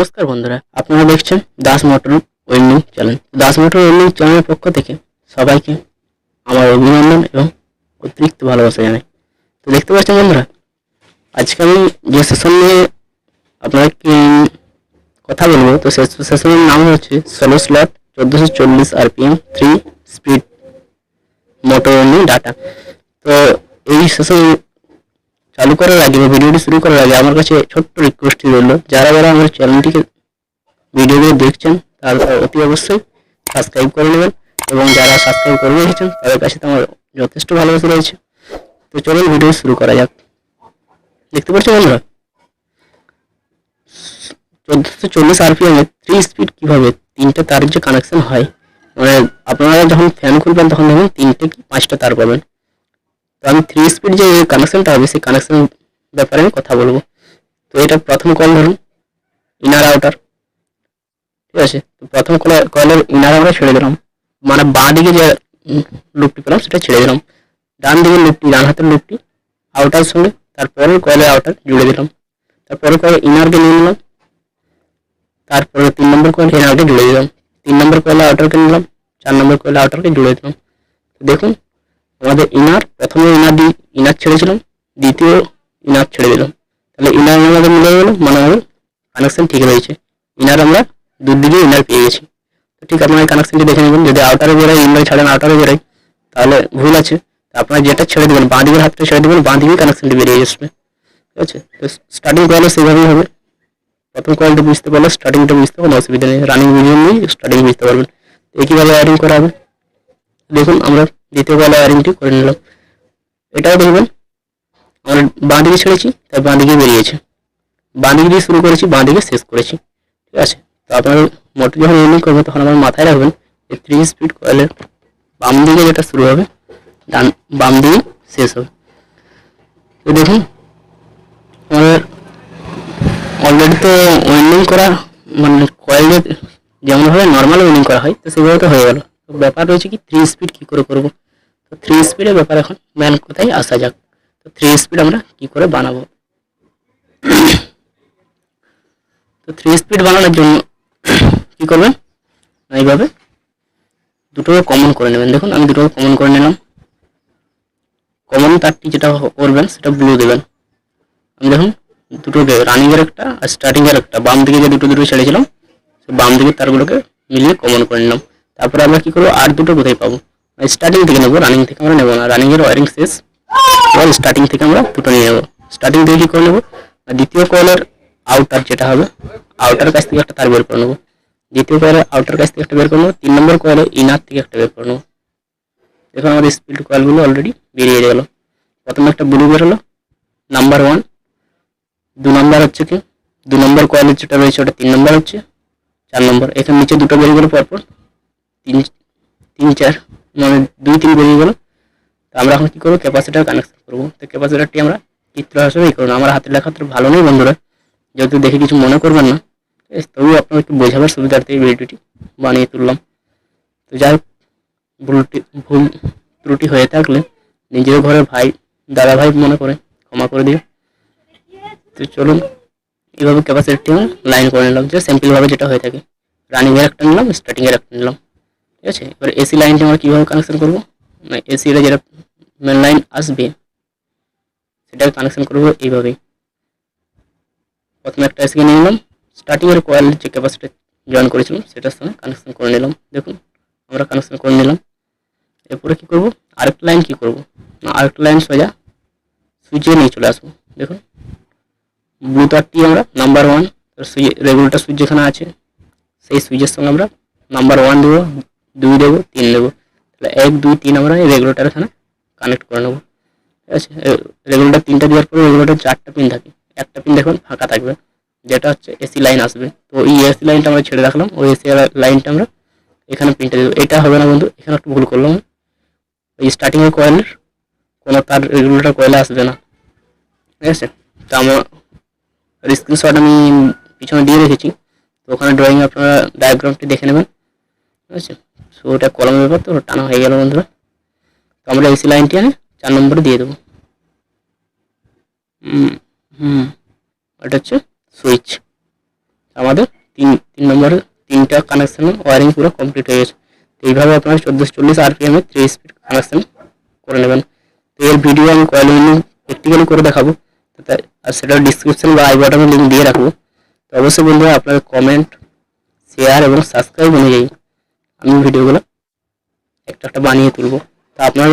নমস্কার বন্ধুরা, আপনারা দেখছেন Das motor welding channel. Das motor welding চ্যানেলের পক্ষ থেকে সবাইকে আমার অভিনন্দন এবং অতিরিক্ত ভালোবাসা জানাই। তো দেখতে পাচ্ছেন বন্ধুরা, আজকে আমি যে সেশন নিয়ে আপনাকে কথা বলব, তো সে সেশনের নাম হচ্ছে ষোলো স্লট চোদ্দোশো চল্লিশ RPM three speed motor welding data তো এই সেশন চালু করার আগে বা ভিডিওটি শুরু করার আগে আমার কাছে ছোট্ট রিকোয়েস্টটি রইল। যারা যারা আমার চ্যানেলটিকে ভিডিওগুলো দেখছেন, তারা অতি অবশ্যই সাবস্ক্রাইব করে নেবেন এবং যারা সাবস্ক্রাইব করে রেখেছেন, তাদের কাছে তো আমার যথেষ্ট ভালোবাসা রয়েছে। তো চলুন ভিডিও শুরু করা যাক। দেখতে পাচ্ছেন বন্ধুরা, চোদ্দোশো চল্লিশ আরপিএম থ্রি স্পিড কীভাবে তিনটে তারের যে কানেকশন হয় মানে আপনারা যখন ফ্যান খুলবেন, তখন দেখুন তিনটে কি পাঁচটা তার পাবেন। তো আমি থ্রি স্পিড যে কানেকশনটা হবে সেই কানেকশন ব্যাপারে আমি কথা বলব। তো এটা প্রথম কয়েল ধরুন ইনার আউটার ঠিক আছে? তো প্রথম কয়েলের ইনার আমরা ছেড়ে দিলাম। মানে বাঁ দিকে যে লুপটি পেলাম, সেটা ছেড়ে দিলাম। ডান দিকে লুপটি ডান হাতের লুপটি আউটার সঙ্গে তারপরে কয়েলের আউটার জুড়ে দিলাম। তারপরে কয়েল ইনারকে নিয়ে নিলাম। তারপরে তিন নম্বর কয়েল ইনারকে জুড়ে দিলাম। তিন নম্বর কয়েল আউটারকে নিলাম। চার নম্বর কয়েল আউটারকে জুড়ে দিলাম। দেখুন, আমাদের ইনার ছেড়েছিলাম দ্বিতীয় ইনার ছেড়ে দিলাম। তাহলে ইনার আমাদের মিলে গেল মানে আমাদের কানেকশন ঠিক রয়েছে। ইনার আমরা দুদিকে ইনার পেয়ে গেছি। তো ঠিক আপনার কানেকশনটি দেখে নেবেন, যদি আউটারে বেরোয় ইনার ছাড়েন আউটারে বেরোয়, তাহলে ভুল আছে। আপনারা যেটা ছেড়ে দেবেন, বাঁ দিকের হাতটা ছেড়ে দেবেন, বাঁ দিকেই কানেকশনটি বেরিয়ে আসবে ঠিক আছে? তো স্টার্টিং কয়েলে সেভাবেই হবে। প্রথম কয়েলটা বুঝতে পারলে স্টার্টিংটা বুঝতে কোনো অসুবিধা নেই। রানিং বুঝে নিয়ে স্টার্টিং বুঝতে পারবেন। একইভাবে ওয়ারিং করা হবে। দেখুন, আমরা দ্বিতীয় কয়েলে ওয়ারিংটি করে নিলাম। এটাও দেখবেন আমরা বাঁ দিকে ছেড়েছি, তাই বাঁ দিকে বেরিয়েছে। বাঁ দিকে দিয়ে শুরু করেছি বাঁ দিকে শেষ করেছি। ঠিক আছে? তো আপনার মোটর যখন এমনি করবেন তখন আমার মাথায় রাখবেন যে থ্রি স্পিড কয়েলের বাম দিকে যেটা শুরু হবে, ডান, বাম দিকে শেষ হবে। তো দেখুন, আমাদের অলরেডি তো ওয়েল্ডিং করা মানে কয়েলে যেমনভাবে নর্মাল ওয়েল্ডিং করা হয়, তো সেভাবে তো হয়ে গেল। ব্যাপার রয়েছে কি থ্রি স্পিড কী করে করব? তো থ্রি স্পিডের ব্যাপার এখন ম্যান কোথায় আসা যাক। তো থ্রি স্পিড আমরা কি করে বানাবো? তো থ্রি স্পিড বানানোর জন্য কি করবেন? এইভাবে দুটোকে কমন করে নেবেন। দেখুন, আমি দুটোকে কমন করে নিলাম। কমন তারটি যেটা করবেন, সেটা ব্লু দেবেন। আমি দেখুন, দুটোকে রানিং এর একটা আর স্টার্টিং এর একটা, বাম দিকে যে দুটো দুটো ছেড়েছিলাম, সেই বাম দিকের তারগুলোকে মিলিয়ে কমন করে নিলাম। তারপরে আমরা কি করব? আর দুটো কোথায় পাবো? স্টার্টিং থেকে নেব রানিং থেকে আমরা নেব না। রানিং এর ওয়ারিং শেষ। এবার স্টার্টিং থেকে আমরা দুটো নিয়ে নেব। স্টার্টিং থেকে কি করে নেব? দ্বিতীয় কয়েলের আউটার যেটা হবে আউটার কাছ থেকে একটা তার বের করে নেব। দ্বিতীয় কয়েলের আউটার কাছ থেকে একটা বের করে নেব। তিন নম্বর কয়েলের ইনার থেকে একটা বের করে নেব। দেখুন আমাদের স্পিড কয়েলগুলো অলরেডি বেরিয়ে গেল। প্রথমে একটা ব্লু বের হলো নাম্বার ওয়ান দু নম্বর হচ্ছে কি? দু নম্বর কয়েলের যেটা রয়েছে, ওটা তিন নম্বর হচ্ছে, চার নম্বর এখানে নিচে দুটো বেরিয়ে গেলো পরপর। তিন তিন, চার মানে দুই, তিন বেরিয়ে গেলো। তো আমরা এখন কি করব? ক্যাপাসিটার কানেকশন করব। তো ক্যাপাসিটারটি আমরা চিত্র হিসেবেই করব। আমার হাতের লেখা তো ভালো নেই বন্ধুরা। যেহেতু দেখে কিছু মনে করবেন না। তবুও আপনার একটু বোঝাবার সুবিধার্থে এই ভিডিওটি বানিয়ে তুললাম। তো যাই হোক, ভুলটি, ভুল ত্রুটি হয়ে থাকলে নিজের ঘরের ভাই, দাদা ভাই মনে করে, ক্ষমা করে দিও। তো চলুন, এইভাবে ক্যাপাসিটি আমি লাইন করে নিলাম। যে সিম্পলভাবে যেটা হয়ে থাকে। রানিং এর একটা নিলাম স্টার্টিং এর একটা নিলাম। ঠিক আছে? এবার এসি লাইনটি আমরা কীভাবে কানেকশন করব? না এসি এর যেটা মেন লাইন আসবে, সেটাকে কানেকশন করব এইভাবেই। প্রথমে একটা এসিকে নিয়ে নিলাম স্টার্টিং এর কয়েল যে ক্যাপাসিটি জয়েন করেছিলাম, সেটার সঙ্গে কানেকশন করে নিলাম। দেখুন, আমরা কানেকশন করে নিলাম। এরপরে কী করব? আরেকটা লাইন কী করব? আরেকটা লাইন সোজা সুইচে নিয়ে চলে আসব। দেখুন ব্লু তারটি আমরা number one switch regulator switch যেখানে আছে, সেই সুইচের সঙ্গে আমরা নাম্বার ওয়ান দেবো, দুই দেবো, তিন দেবো। এক, দুই, তিন আমরা এই রেগুলেটার এখানে কানেক্ট করে নেব। ঠিক আছে? রেগুলেটার তিনটা দেওয়ার পরে রেগুলেটার চারটা পিন থাকে। একটা পিন দেখুন, ফাঁকা থাকবে। যেটা হচ্ছে এসি লাইন আসবে। তো এই এসি লাইনটা আমরা ছেড়ে রাখলাম। ওই এসি লাইনটা আমরা এখানে পিনটা দেবো। এটা হবে না বন্ধু, এখানে একটু ভুল করলাম। ওই স্টার্টিংয়ের কয়েলের কোনো তার রেগুলেটার কয়েলে আসবে না। ঠিক আছে? তো আমার স্ক্রিনশট আমি পিছনে দিয়ে রেখেছি। তো ওখানে ড্রয়িং আপনারা ডায়াগ্রামটি দেখে নেবেন। ঠিক আছে। সো ওটা কলমের ব্যাপার তো টানা হয়ে গেল বন্ধুরা। তো আমরা এসি লাইনটি আমি চার নম্বরে দিয়ে দেবো। হুম হুম। ওটা হচ্ছে সুইচ আমাদের তিন তিন নম্বরে তিনটা কানেকশন ওয়ারিং পুরো কমপ্লিট হয়ে গেছে। তো এইভাবে আপনারা চোদ্দোশো চল্লিশ আরপিএম থ্রি স্পিড কানেকশন করে নেবেন। তো এর ভিডিও আমি কয়েল প্র্যাকটিক্যালি করে দেখাবো। আর সেটা ডিসক্রিপশন বা আই বাটনে লিঙ্ক দিয়ে রাখব। তো অবশ্যই বন্ধুরা আপনাদের কমেন্ট শেয়ার এবং সাবস্ক্রাইব অনুযায়ী আমি ভিডিওগুলো একটা একটা বানিয়ে তুলবো। তা আপনার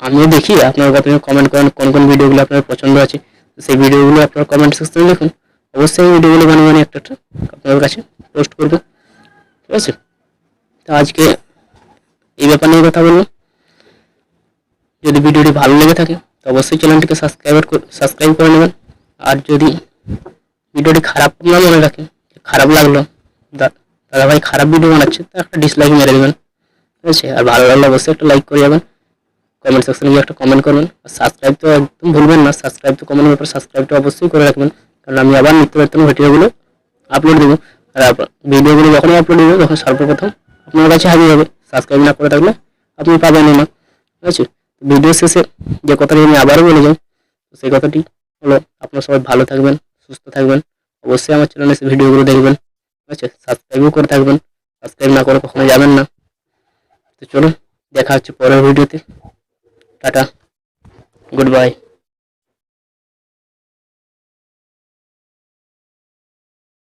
আমিও দেখি, আপনার কত কমেন্ট করেন, কোন কোন ভিডিওগুলো আপনার পছন্দ আছে। সেই ভিডিওগুলো আপনার কমেন্ট সেকশনে লিখুন। অবশ্যই ভিডিওগুলো বানিয়ে বানিয়ে একটা একটা আপনাদের কাছে পোস্ট করব। ঠিক আছে? তো আজকে এই ব্যাপার নিয়ে কথা বলব যদি ভিডিওটি ভালো লেগে থাকে, তো অবশ্যই চ্যানেলটিকে সাবস্ক্রাইব সাবস্ক্রাইব করে নেবেন। আর যদি ভিডিওটি খারাপ না মনে রাখেন খারাপ লাগল, দা- দাদা ভাই খারাপ ভিডিও বানাচ্ছে, তো একটা ডিসলাইক মেরে দেবেন। ঠিক আছে? আর ভালো লাগলে অবশ্যই একটা লাইক করে যাবেন। কমেন্ট সেকশনে গিয়ে একটা কমেন্ট করবেন। আর সাবস্ক্রাইব তো একদম ভুলবেন না। সাবস্ক্রাইব তো কমেন্ট ব্যাপার সাবস্ক্রাইবটা অবশ্যই করে রাখবেন। কারণ আমি আবার নিত্য নতুন ভিডিওগুলো আপলোড দেবো। আর ভিডিওগুলো যখনই আপলোড দেবো তখন সর্বপ্রথম আপনার কাছে হাজির হবে। সাবস্ক্রাইব না করে থাকলে আপনি পাবেন না। ঠিক আছে? ভিডিও শেষে যে কথাটি আমি আবারও বলে যাই সেই কথাটি হলো আপনারা সবাই ভালো থাকবেন, সুস্থ থাকবেন। অবশ্যই আমার চ্যানেলে ভিডিওগুলো দেখবেন। আছে সাবস্ক্রাইবও করে থাকবেন। সাবস্ক্রাইব না করে কখনো যাবেন না। তো চলুন, দেখা হচ্ছে পরের ভিডিওতে টাটা। Good bye